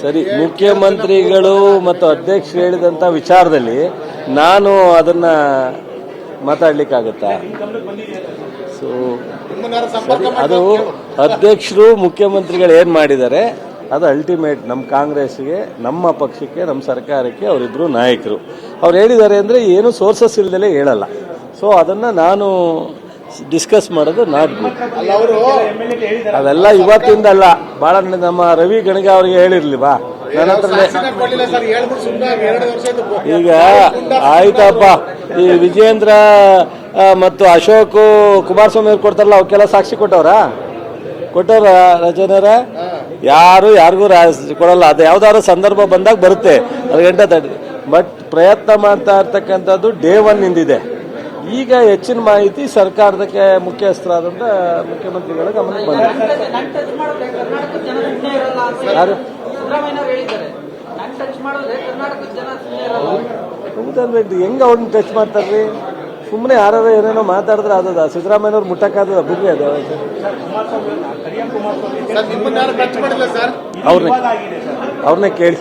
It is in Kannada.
ಸರ್. ಮುಖ್ಯಮಂತ್ರಿಗಳು ಮತ್ತು ಅಧ್ಯಕ್ಷರು ಹೇಳಿದಂತ ವಿಚಾರದಲ್ಲಿ ನಾನು ಅದನ್ನ ಮಾತಾಡ್ಲಿಕ್ಕಾಗತ್ತಾ? ಸೊ ಅದು ಅಧ್ಯಕ್ಷರು ಮುಖ್ಯಮಂತ್ರಿಗಳು ಏನು ಮಾಡಿದ್ದಾರೆ? ಅದು ಅಲ್ಟಿಮೇಟ್ ನಮ್ಮ ಕಾಂಗ್ರೆಸ್ಗೆ ನಮ್ಮ ಪಕ್ಷಕ್ಕೆ ನಮ್ಮ ಸರ್ಕಾರಕ್ಕೆ ಅವರಿಬ್ಬರು ನಾಯಕರು. ಅವ್ರು ಹೇಳಿದ್ದಾರೆ ಅಂದರೆ ಏನು ಸೋರ್ಸಸ್ ಇಲ್ದಲೇ ಹೇಳಲ್ಲ. ಸೊ ಅದನ್ನು ನಾನು ಡಿಸ್ಕಸ್ ಮಾಡೋದು ನಾಟ್ ಗುಡ್ ಅದೆಲ್ಲ ಇವತ್ತಿಂದ ಅಲ್ಲ ಭಾಳ ನಮ್ಮ ರವಿ ಗಣಗ ಅವರಿಗೆ ಹೇಳಿರ್ಲಿ, ಬಾ. ನನ್ನ ಹತ್ರನೇ. ಈಗ ಆಯ್ತಪ್ಪ. ಈ ವಿಜೇಂದ್ರ ಮತ್ತು ಅಶೋಕ್ ಕುಮಾರಸ್ವಾಮಿ ಅವ್ರು ಕೊಡ್ತಾರಲ್ಲ ಅವಕ್ಕೆಲ್ಲ ಸಾಕ್ಷಿ ಕೊಟ್ಟವ್ರ? ಕೊಟ್ಟವ್ರ ರಚನೆರ ಯಾರು ಯಾರಿಗೂ ಕೊಡಲ್ಲ. ಅದು ಯಾವ್ದಾದ್ರು ಸಂದರ್ಭ ಬಂದಾಗ ಬರುತ್ತೆ. ಅದು ಗಂಟೆ ತಡಿ ಬಟ್ ಪ್ರಯತ್ನ ಮಾಡ್ತಾ ಇರ್ತಕ್ಕಂಥದ್ದು ಡೇ ಒನ್ ಇಂದಿದೆ ಈಗ ಹೆಚ್ಚಿನ ಮಾಹಿತಿ ಸರ್ಕಾರದಕ್ಕೆ ಮುಖ್ಯಸ್ಥರಾದಂಥ ಮುಖ್ಯಮಂತ್ರಿಗಳ ಗಮನಕ್ಕೆ ಬಂದಿದೆ. ಯಾರು? ಹೌದಲ್ವೇನ್ರಿ? ಹೆಂಗ ಅವ್ರನ್ನ ಟಚ್ ಮಾಡ್ತಾರ್ರಿ? ಸುಮ್ಮನೆ ಯಾರು ಏನೇನೋ ಮಾತಾಡಿದ್ರೆ ಅದದ ಸಿದ್ದರಾಮಯ್ಯವ್ರು ಮುಟ್ಟಕ್ಕಾದ ಬಿಡ್ರಿ ಅದು. ಅವ್ರನ್ನೇ ಅವ್ರನ್ನೇ ಕೇಳಿ.